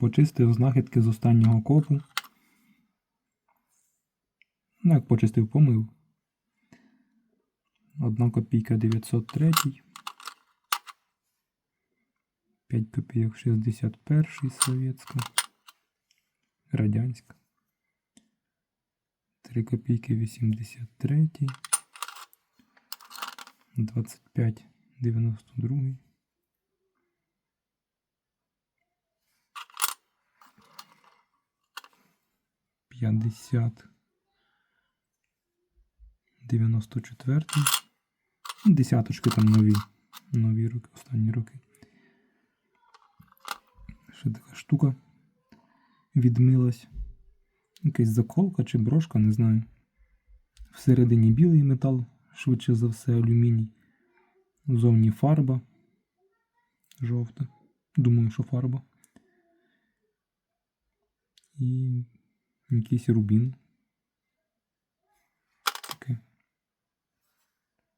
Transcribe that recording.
Почистив знахідки з останнього копу. Ну, як почистив, помив. Одна копійка 903. 5 копійок 61 совєтська. Радянська. 3 копійки 83. 25 92. П'ятдесят. Дев'яносто четвертий. Десяточки там нові. Нові роки, останні роки. Ще така штука відмилась. Якась заколка чи брошка, не знаю. Всередині білий метал, швидше за все, алюміній. Зовні фарба. Жовта. Думаю, що фарба. якийсь рубін.